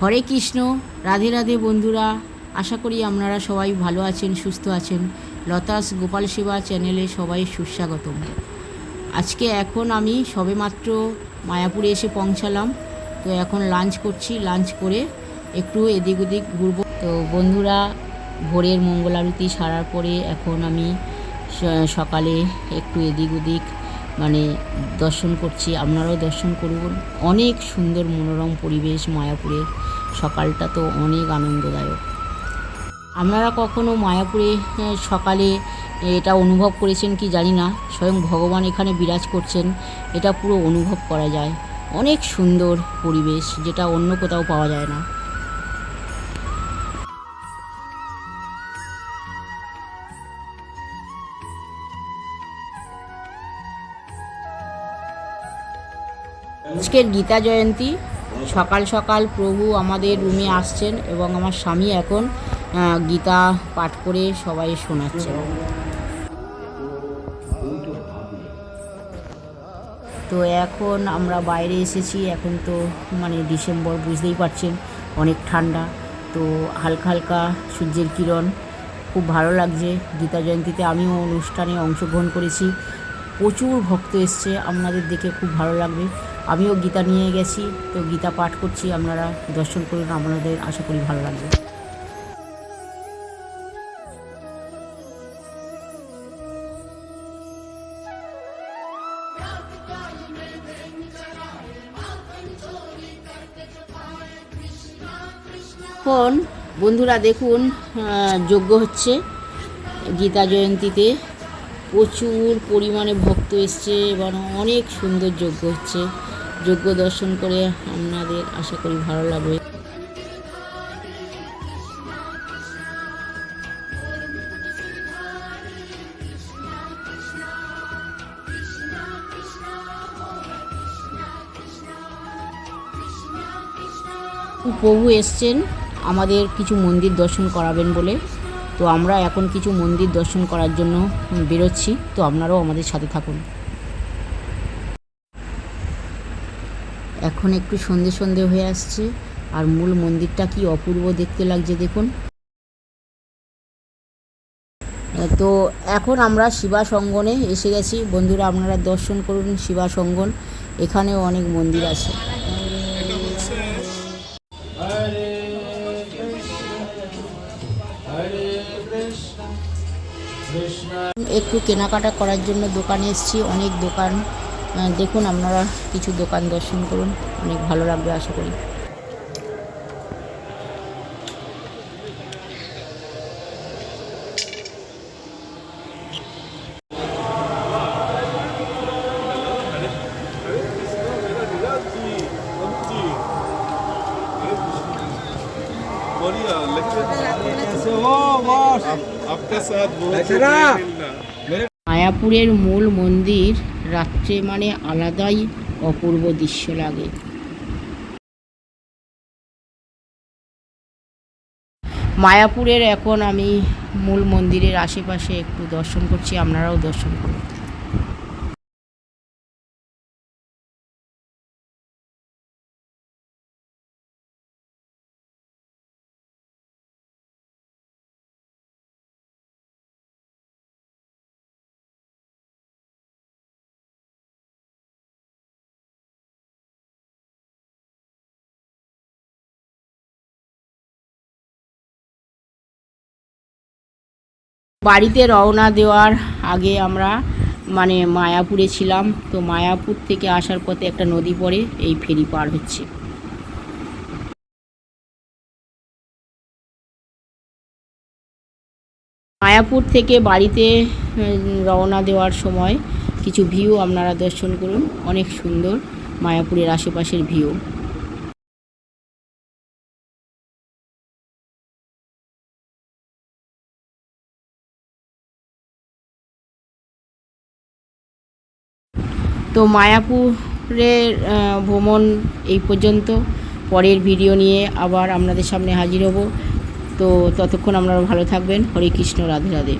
হরে কৃষ্ণ, রাধে রাধে বন্ধুরা। আশা করি আপনারা সবাই ভালো আছেন, সুস্থ আছেন। লতাস গোপাল সেবা চ্যানেলে সবাই সুস্বাগতম। আজকে এখন আমি সবেমাত্র মায়াপুরে এসে পৌঁছালাম। তো এখন লাঞ্চ করছি, লাঞ্চ করে একটু এদিক ওদিক ঘুরবো। তো বন্ধুরা, ভোরের মঙ্গল আরতি সারার পরে এখন আমি সকালে একটু এদিক ওদিক মানে দর্শন করছি, আপনারাও দর্শন করুন। অনেক সুন্দর মনোরম পরিবেশ মায়াপুরের সকালটা তো অনেক আনন্দদায়ক। আপনারা কখনো মায়াপুরে সকালে এটা অনুভব করেছেন কি জানি না, স্বয়ং ভগবান এখানে বিরাজ করছেন, এটা পুরো অনুভব করা যায়। অনেক সুন্দর পরিবেশ, যেটা অন্য কোথাও পাওয়া যায় না। আজকের গীতা জয়ন্তী। সকাল সকাল প্রভু আমাদের রুমে আসছেন এবং আমার স্বামী এখন গীতা পাঠ করে সবাই শোনাচ্ছেন। তো এখন আমরা বাইরে এসেছি, এখন তো মানে ডিসেম্বর বুঝতেই পারছেন, অনেক ঠান্ডা। তো হালকা হালকা সূর্যের কিরণ, খুব ভালো লাগছে। গীতা জয়ন্তীতে আমিও অনুষ্ঠানে অংশগ্রহণ করেছি। প্রচুর ভক্ত এসছে, আপনাদের দেখে খুব ভালো লাগবে। আমিও গীতা নিয়ে গেছি, তো গীতা পাঠ করছি আপনারা, দর্শন করুন, আপনাদের আশা করি ভালো লাগবে। এখন বন্ধুরা দেখুন যজ্ঞ হচ্ছে গীতা জয়ন্তীতে। প্রচুর পরিমাণে ভক্ত এসছে এবং অনেক সুন্দর যজ্ঞ হচ্ছে। যজ্ঞ দর্শন করে আপনাদের আশা করি ভালো লাগবে। প্রভু এসছেন, আমাদের কিছু মন্দির দর্শন করাবেন বলে। তো আমরা এখন কিছু মন্দির দর্শন করার জন্য বেরোচ্ছি, তো আপনারাও আমাদের সাথে থাকুন। এখন একটু সন্ধে সন্ধে হয়ে আসছে। আর মূল মন্দিরটা কি অপূর্ব দেখতে লাগছে দেখুন। তো এখন আমরা শিবা সঙ্গনে এসে গেছি। বন্ধুরা, আপনারা দর্শন করুন শিবা সঙ্গন। এখানেও অনেক মন্দির আছে। একটু কেনাকাটা করার জন্য দোকানে এসেছি। অনেক দোকান দেখুন আপনারা কিছু দোকান দর্শন করুন অনেক ভালো লাগবে আশা করি बढ़िया लेकिन कैसे हो बॉस आप, आपका साथ बहुत कैसे ही रहा? मिलना। মায়াপুরের মূল মন্দির রাত্রে মানে আলাদাই অপূর্ব দৃশ্য লাগে। মায়াপুরের এখন আমি মূল মন্দিরের আশেপাশে একটু দর্শন করছি, আপনারাও দর্শন করুন। বাড়িতে রওনা দেওয়ার আগে আমরা মানে মায়াপুরে ছিলাম। তো মায়াপুর থেকে আসার পথে একটা নদী পড়ে, এই ফেরি পার হচ্ছে। মায়াপুর থেকে বাড়িতে রওনা দেওয়ার সময় কিছু ভিউ আপনারা দর্শন করুন। অনেক সুন্দর মায়াপুরের আশেপাশের ভিউ তো মায়াপুরের ভ্রমণ এই পর্যন্ত। পরের ভিডিও নিয়ে আবার আপনাদের সামনে হাজির হব। তো ততক্ষণ আপনারা ভালো থাকবেন। হরে কৃষ্ণ, রাধে রাধে।